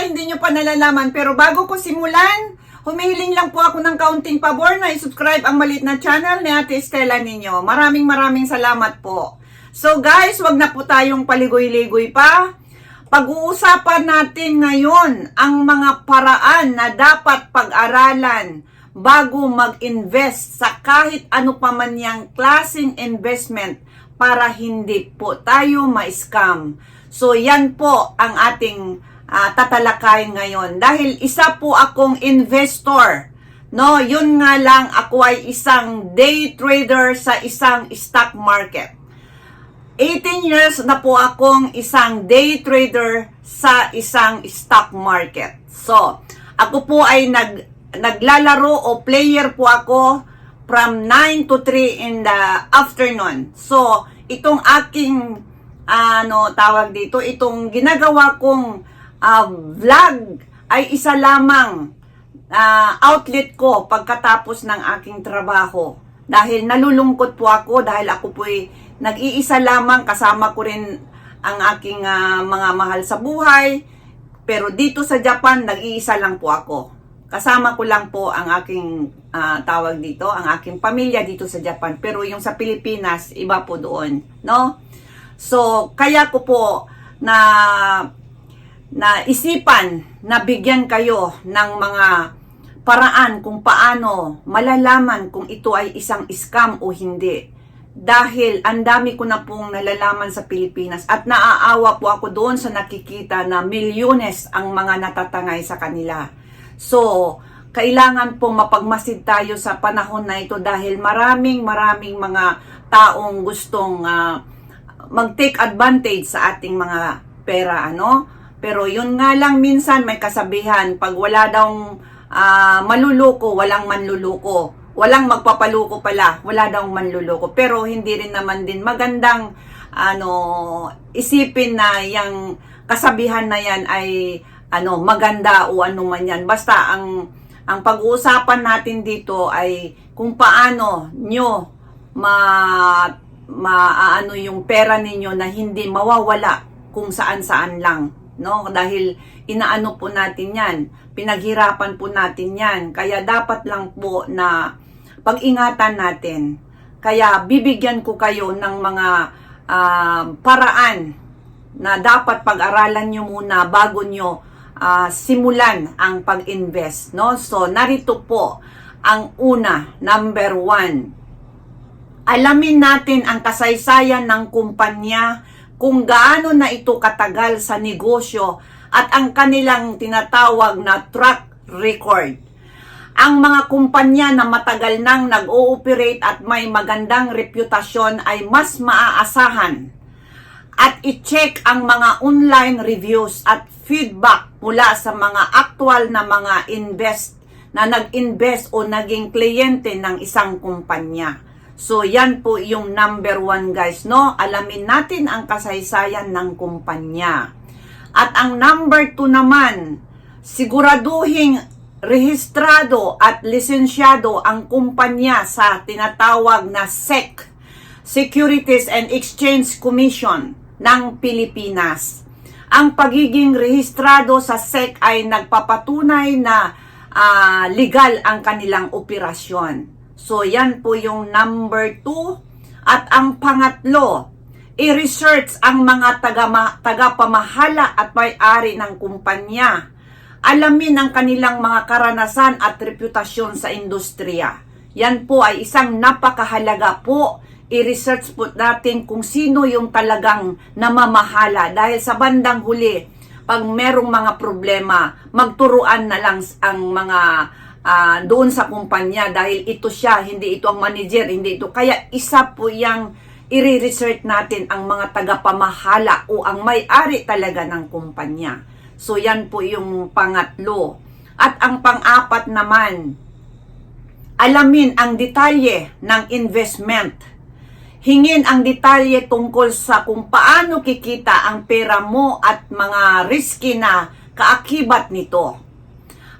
baka hindi nyo pa nalalaman. Pero bago ko simulan, humihiling lang po ako ng kaunting pabor na i-subscribe ang maliit na channel ni Ate Estela ninyo. Maraming maraming salamat po. So guys, wag na po tayong paligoy-ligoy pa. Pag-uusapan natin ngayon ang mga paraan na dapat pag-aralan bago mag-invest sa kahit ano pa man yang klaseng investment para hindi po tayo ma-scam. So yan po ang ating ah, tatalakayin ngayon. Dahil isa po akong investor. No, yun nga lang ako ay isang day trader sa isang stock market. 18 years na po akong isang day trader sa isang stock market. So, ako po ay nag, naglalaro o player po ako from 9 to 3 in the afternoon. So, itong aking ano tawag dito, itong ginagawa kong ah, vlog ay isa lamang ah, outlet ko pagkatapos ng aking trabaho. Dahil nalulungkot po ako dahil ako po ay nag-iisa lamang kasama ko rin ang aking ah, mga mahal sa buhay. Pero dito sa Japan, nag-iisa lang po ako. Kasama ko lang po ang aking ah, tawag dito, ang aking pamilya dito sa Japan. Pero yung sa Pilipinas, iba po doon, no? So, kaya ko po na na isipan na bigyan kayo ng mga paraan kung paano malalaman kung ito ay isang scam o hindi. Dahil ang dami ko na pong nalalaman sa Pilipinas at naaawa po ako doon sa nakikita na milyones ang mga natatangay sa kanila. So, kailangan pong mapagmasid tayo sa panahon na ito dahil maraming maraming mga taong gustong ah, mag-take advantage sa ating mga pera, ano? Pero yun nga lang minsan may kasabihan, pag wala daw ah, maluluko, walang manluluko. Walang magpapaluko pala, wala daw manluluko. Pero hindi rin naman din magandang ano isipin na yung kasabihan na yan ay ano maganda o ano man yan. Basta ang ang pag-uusapan natin dito ay kung paano nyo ma maaano yung pera ninyo na hindi mawawala kung saan-saan lang no? Dahil inaano po natin 'yan pinaghirapan po natin 'yan. Kaya dapat lang po na pag-ingatan natin. Kaya bibigyan ko kayo ng mga ah, paraan na dapat pag-aralan nyo muna bago nyo ah, simulan ang pag-invest no? So narito po ang una number one. Alamin natin ang kasaysayan ng kumpanya, kung gaano na ito katagal sa negosyo at ang kanilang tinatawag na track record. Ang mga kumpanya na matagal nang nag-ooperate at may magandang reputasyon ay mas maaasahan at i-check ang mga online reviews at feedback mula sa mga actual na mga invest na nag-invest o naging kliyente ng isang kumpanya. So, yan po yung number one guys, no? Alamin natin ang kasaysayan ng kumpanya. At ang number two naman, siguraduhing rehistrado at lisensyado ang kumpanya sa tinatawag na SEC, Securities and Exchange Commission ng Pilipinas. Ang pagiging rehistrado sa SEC ay nagpapatunay na ah, legal ang kanilang operasyon. So, yan po yung number two. At ang pangatlo, i-research ang mga tagama, tagapamahala at may-ari ng kumpanya. Alamin ang kanilang mga karanasan at reputasyon sa industriya. Yan po ay isang napakahalaga po. I-research po natin kung sino yung talagang namamahala. Dahil sa bandang huli, pag merong mga problema, magturuan na lang ang mga ah, doon sa kumpanya dahil ito siya, hindi ito ang manager, hindi ito. Kaya isa po yung i-research natin ang mga tagapamahala o ang may-ari talaga ng kumpanya. So yan po yung pangatlo. At ang pang-apat naman, alamin ang detalye ng investment. Hingin ang detalye tungkol sa kung paano kikita ang pera mo at mga risky na kaakibat nito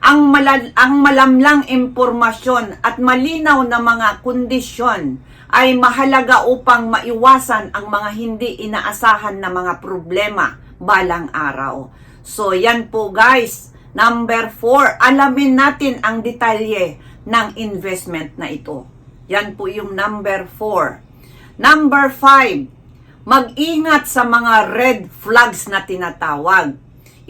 ang, malal- ang malamlang impormasyon at malinaw na mga kondisyon ay mahalaga upang maiwasan ang mga hindi inaasahan na mga problema balang araw. So yan po guys. Number 4, alamin natin ang detalye ng investment na ito. Yan po yung number 4. Number 5, mag-ingat sa mga red flags na tinatawag.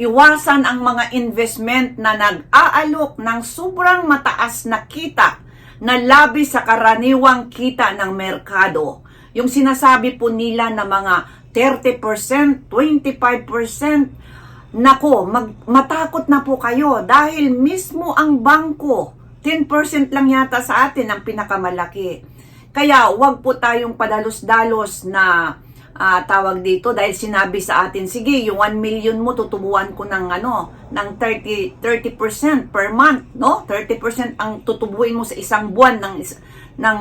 Iwasan ang mga investment na nag-aalok ng sobrang mataas na kita na labi sa karaniwang kita ng merkado. Yung sinasabi po nila na mga 30%, 25%, nako, mag, matakot na po kayo dahil mismo ang bangko, 10% lang yata sa atin ang pinakamalaki. Kaya wag po tayong padalos-dalos na ah, tawag dito dahil sinabi sa atin, sige, yung 1 million mo tutubuan ko ng ano, ng 30 30% per month, no? 30% ang tutubuin mo sa isang buwan ng ng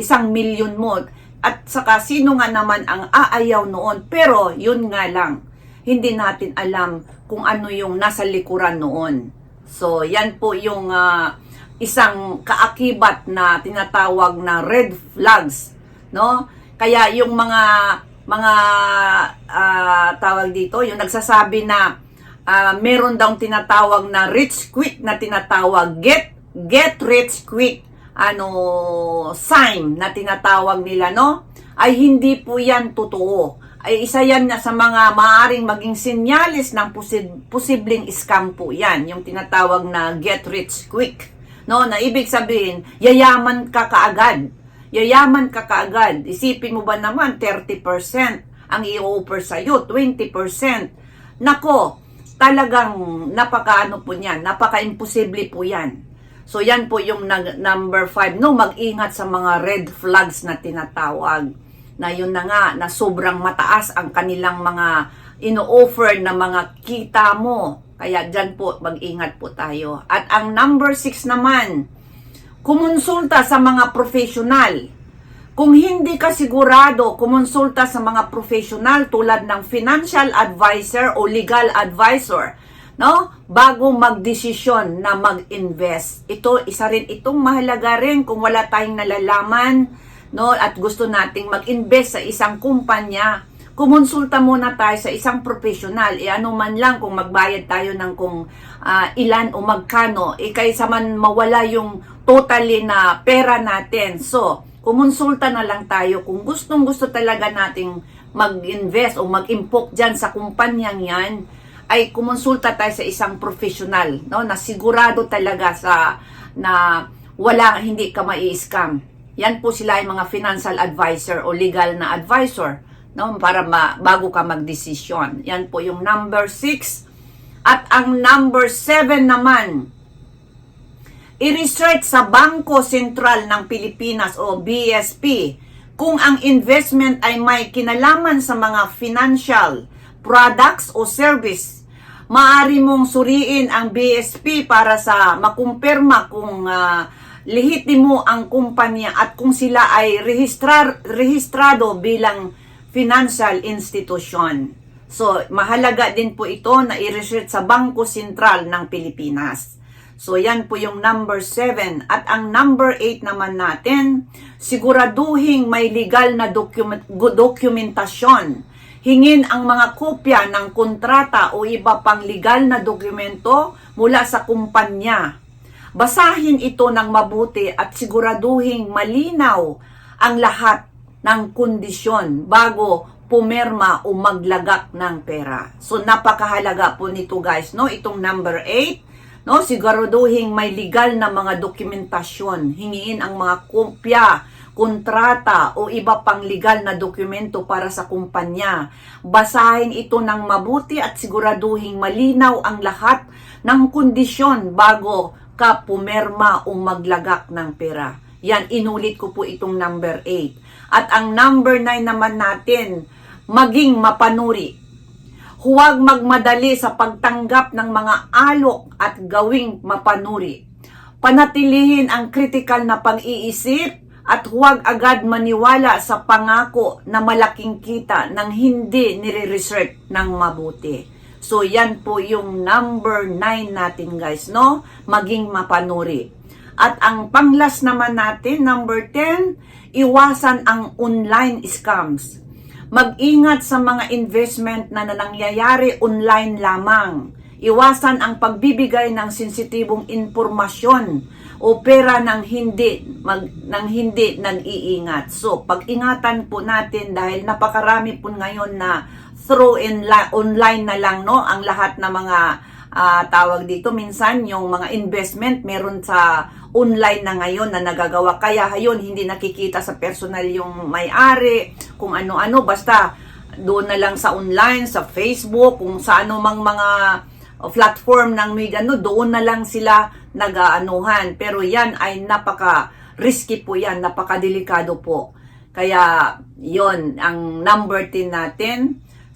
isang million mo. At saka sino nga naman ang aayaw noon? Pero yun nga lang, hindi natin alam kung ano yung nasa likuran noon. So, yan po yung ah, isang kaakibat na tinatawag na red flags, no? Kaya yung mga mga ah, tawag dito, yung nagsasabi na ah, meron daw tinatawag na rich quick na tinatawag. Get get rich quick ano sign na tinatawag nila no? Ay hindi po yan totoo. Ay isa yan na sa mga maaring maging sinyalis ng posi- posibleng scam po yan yung tinatawag na get rich quick. No na ibig sabihin yayaman ka kaagad yayaman ka kaagad isipin mo ba naman 30% ang i-offer sa iyo 20% nako talagang napakaano po niyan napaka-imposible po yan So yan po yung number 5. No, mag-ingat sa mga red flags na tinatawag. Na yun na nga, na sobrang mataas ang kanilang mga ino-offer na mga kita mo. Kaya dyan po, mag-ingat po tayo. At ang number 6 naman, kumonsulta sa mga profesional. Kung hindi ka sigurado, kumonsulta sa mga profesional tulad ng financial advisor o legal advisor, no? Bago magdesisyon na mag-invest. Ito isa rin itong mahalaga rin kung wala tayong nalalaman, no? At gusto nating mag-invest sa isang kumpanya. Kumonsulta muna tayo sa isang profesional. E ano man lang kung magbayad tayo ng kung ah, ilan o magkano, e kaysa man mawala yung totally na pera natin. So, kumonsulta na lang tayo kung gustong gusto talaga nating mag-invest o mag-impok dyan sa kumpanyang yan, ay kumonsulta tayo sa isang professional, no, na sigurado talaga sa na wala hindi ka mai-scam. Yan po sila yung mga financial advisor o legal na advisor, no, para ma, bago ka magdesisyon. Yan po yung number 6 at ang number 7 naman i-research sa Bangko Sentral ng Pilipinas o BSP kung ang investment ay may kinalaman sa mga financial products o service. Maari mong suriin ang BSP para sa makumpirma kung ah, lehitimo ang kumpanya at kung sila ay rehistrar, rehistrado bilang financial institution. So, mahalaga din po ito na i-research sa Bangko Sentral ng Pilipinas. So, yan po yung number 7. At ang number 8 naman natin, siguraduhing may legal na document, dokumentasyon. Hingin ang mga kopya ng kontrata o iba pang legal na dokumento mula sa kumpanya. Basahin ito ng mabuti at siguraduhing malinaw ang lahat ng kondisyon bago pumerma o maglagak ng pera. So napakahalaga po nito guys, no? Itong number 8 No, siguraduhin may legal na mga dokumentasyon. Hingiin ang mga kopya, kontrata o iba pang legal na dokumento para sa kumpanya. Basahin ito ng mabuti at siguraduhin malinaw ang lahat ng kondisyon bago ka pumerma o maglagak ng pera. Yan, inulit ko po itong number 8. At ang number 9 naman natin, maging mapanuri Huwag magmadali sa pagtanggap ng mga alok at gawing mapanuri. Panatilihin ang kritikal na pag-iisip at huwag agad maniwala sa pangako na malaking kita nang hindi nire-research ng mabuti. So yan po yung number 9 natin guys, no? Maging mapanuri. At ang panglas naman natin, number 10, iwasan ang online scams. Mag-ingat sa mga investment na nangyayari online lamang. Iwasan ang pagbibigay ng sensitibong informasyon o pera ng hindi mag, ng hindi nag-iingat. So, pag-ingatan po natin dahil napakarami po ngayon na through in online na lang no ang lahat ng mga ah, tawag dito minsan yung mga investment meron sa online na ngayon na nagagawa. Kaya hayon hindi nakikita sa personal yung may-ari kung ano-ano. Basta doon na lang sa online sa Facebook kung sa ano mang mga uh, platform ng media no doon na lang sila nag-aanuhan. Pero yan ay napaka risky po yan napaka-delikado po. Kaya yon ang number 10 natin.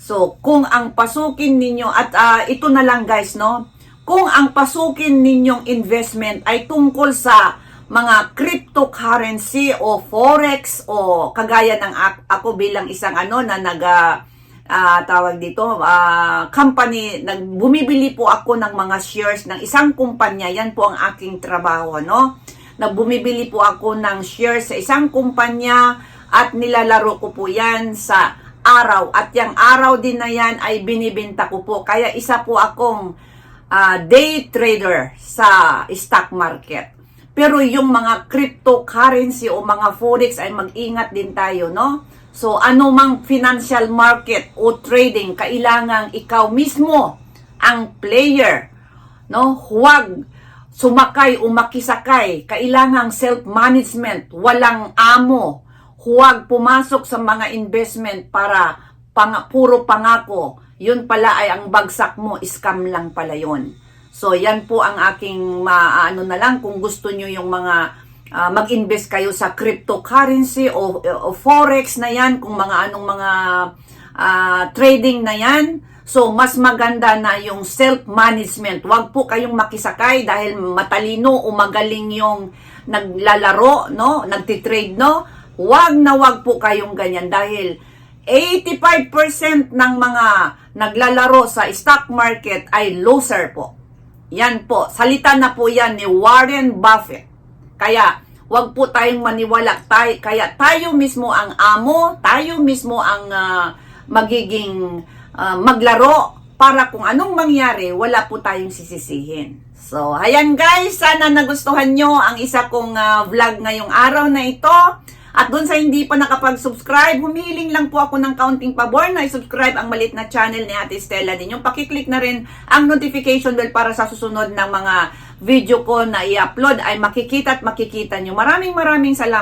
So, kung ang pasukin ninyo, at ah, ito na lang guys, no? Kung ang pasukin ninyong investment ay tungkol sa mga cryptocurrency o forex o kagaya ng ak- ako bilang isang ano na nag ah, tawag dito ah, company nag bumibili po ako ng mga shares ng isang kumpanya. Yan po ang aking trabaho no? Nagbumibili po ako ng shares sa isang kumpanya at nilalaro ko po yan sa araw. At yung araw din na yan ay binibenta ko po. Kaya isa po akong ah, day trader sa stock market. Pero yung mga cryptocurrency o mga forex ay mag-ingat din tayo no? So ano financial market o trading kailangang ikaw mismo ang player no? Huwag sumakay o makisakay. Kailangang self-management walang amo. Huwag pumasok sa mga investment para pang, puro pangako. Yun pala ay ang bagsak mo, scam lang pala yun. So, yan po ang aking maano na lang kung gusto nyo yung mga ah, mag-invest kayo sa cryptocurrency o, o forex na yan, kung mga anong mga ah, trading na yan. So, mas maganda na yung self-management. Huwag po kayong makisakay dahil matalino o magaling yung naglalaro, no? Nagtitrade, no? Huwag na huwag po kayong ganyan dahil 85% ng mga naglalaro sa stock market ay loser po. Yan po. Salita na po yan ni Warren Buffett. Kaya, wag po tayong maniwala. Tay, kaya tayo mismo ang amo, tayo mismo ang ah, magiging ah, maglaro para kung anong mangyari, wala po tayong sisisihin. So, ayan guys, sana nagustuhan nyo ang isa kong ah, vlog ngayong araw na ito. At doon sa hindi pa nakapag-subscribe, humihiling lang po ako ng counting pabor na i-subscribe ang malit na channel ni Ate Stella din. Yung pakiclick na rin ang notification bell para sa susunod ng mga video ko na i-upload ay makikita at makikita nyo. Maraming maraming salamat.